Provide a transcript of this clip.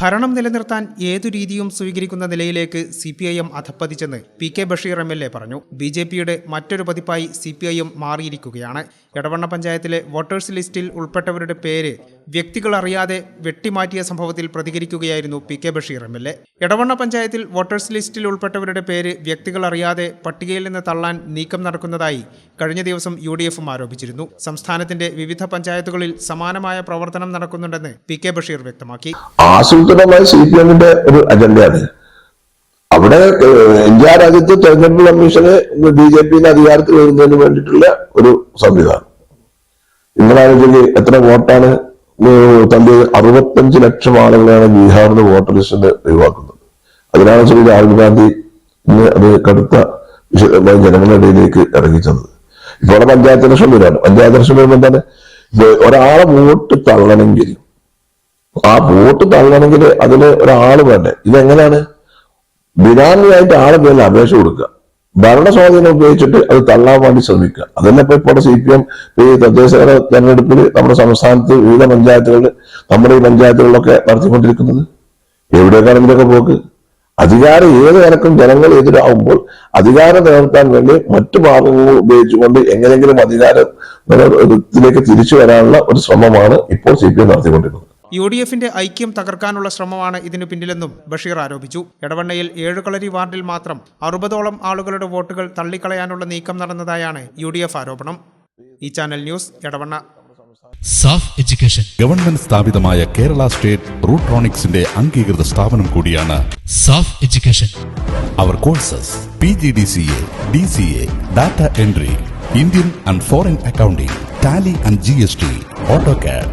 ഭരണം നിലനിർത്താൻ ഏതു രീതിയും സ്വീകരിക്കുന്ന നിലയിലേക്ക് C P I M അധപ്പതിച്ചെന്ന് P K Basheer M L A പറഞ്ഞു. ബി ജെ പിയുടെ മറ്റൊരു പതിപ്പായി സി പി ഐ എം മാറിയിരിക്കുകയാണ്. എടവണ്ണ പഞ്ചായത്തിലെ വോട്ടേഴ്സ് ലിസ്റ്റിൽ ഉൾപ്പെട്ടവരുടെ പേര് വ്യക്തികൾ അറിയാതെ വെട്ടിമാറ്റിയ സംഭവത്തിൽ പ്രതികരിക്കുകയായിരുന്നു P K Basheer M L A. Edavanna പഞ്ചായത്തിൽ വോട്ടേഴ്സ് ലിസ്റ്റിൽ ഉൾപ്പെട്ടവരുടെ പേര് വ്യക്തികൾ അറിയാതെ പട്ടികയിൽ നിന്ന് തള്ളാൻ നീക്കം നടക്കുന്നതായി കഴിഞ്ഞ ദിവസം യു ഡി എഫും ആരോപിച്ചിരുന്നു. സംസ്ഥാനത്തിന്റെ വിവിധ പഞ്ചായത്തുകളിൽ സമാനമായ പ്രവർത്തനം നടക്കുന്നുണ്ടെന്ന് പി കെ ബഷീർ വ്യക്തമാക്കി. ആസൂത്രിതമായ സി പി എമ്മിന്റെ ഒരു അജണ്ടയാണ്. അവിടെ ഇന്ത്യ രാജ്യത്ത് തെരഞ്ഞെടുപ്പ് കമ്മീഷന് ബി ജെ പിന്റെ അധികാരത്തിൽ വരുന്നതിന് വേണ്ടിയിട്ടുള്ള ഒരു സംവിധാനം. ഇന്നലാണെങ്കിൽ എത്ര വോട്ടാണ്? തന്റെ അറുപത്തഞ്ച് ലക്ഷം ആളുകളെയാണ് ബീഹാറിന് വോട്ടർ ലിസ്റ്റിൽ ഒഴിവാക്കുന്നത്. അതിനാണ് ശ്രീ രാഹുൽ ഗാന്ധി ഇന്ന് അത് കടുത്ത വിശദമായി ജനങ്ങളുടെ ഇടയിലേക്ക് ഇറങ്ങിച്ചത് ഇപ്പോൾ പഞ്ചായത്ത് ഇലക്ഷൻ വരാണ് പഞ്ചായത്ത് ഇലക്ഷൻ വരുമ്പോൾ എന്താണ്? ഒരാളെ വോട്ട് തള്ളണമെങ്കിൽ ആ വോട്ട് തള്ളണമെങ്കിൽ അതിന് ഒരാൾ വേണ്ടേ? ഇതെങ്ങനെയാണ്? ബിനാമിയായിട്ട് ആളെ പേരിൽ അപേക്ഷ കൊടുക്കുക. ഭരണ സ്വാധീനം ഉപയോഗിച്ചിട്ട് അത് തള്ളാൻ വേണ്ടി ശ്രമിക്കുക. അതന്നെ ഇപ്പൊ ഇപ്പോൾ സി പി എം ഈ തദ്ദേശ തെരഞ്ഞെടുപ്പിൽ നമ്മുടെ സംസ്ഥാനത്ത് വിവിധ പഞ്ചായത്തുകളിൽ നമ്മുടെ ഈ പഞ്ചായത്തുകളിലൊക്കെ നടത്തിക്കൊണ്ടിരിക്കുന്നത്. എവിടെയൊക്കെയാണ് ഇതിലൊക്കെ പോക്ക്? അധികാരം ഏത് നിരക്കും ജനങ്ങൾ എതിരാകുമ്പോൾ അധികാരം നിലനിർത്താൻ വേണ്ടി മറ്റു മാർഗങ്ങൾ ഉപയോഗിച്ചുകൊണ്ട് എങ്ങനെയെങ്കിലും അധികാരം ഇതിലേക്ക് തിരിച്ചു വരാനുള്ള ഒരു ശ്രമമാണ് ഇപ്പോൾ സി പി എം നടത്തിക്കൊണ്ടിരിക്കുന്നത്. യു ഡി എഫിന്റെ ഐക്യം തകർക്കാനുള്ള ശ്രമമാണ് ഇതിനു പിന്നിലെന്നും ബഷീർ ആരോപിച്ചു. എടവണ്ണയിൽ ഏഴുകളരി വാർഡിൽ മാത്രം അറുപതോളം ആളുകളുടെ വോട്ടുകൾ തള്ളിക്കളയാനുള്ള നീക്കം നടന്നതായാണ് യു ഡി എഫ് ആരോപണം. ഈ channel news Edavanna. SAF education. Government സ്ഥാപിതമായ കേരള സ്റ്റേറ്റ് റൂട്രോണിക്സിന്റെ അംഗീകൃത സ്ഥാപനം കൂടിയാണ് SAF education. Our courses P G D C A D C A data entry Indian and foreign accounting Tally and G S T AutoCAD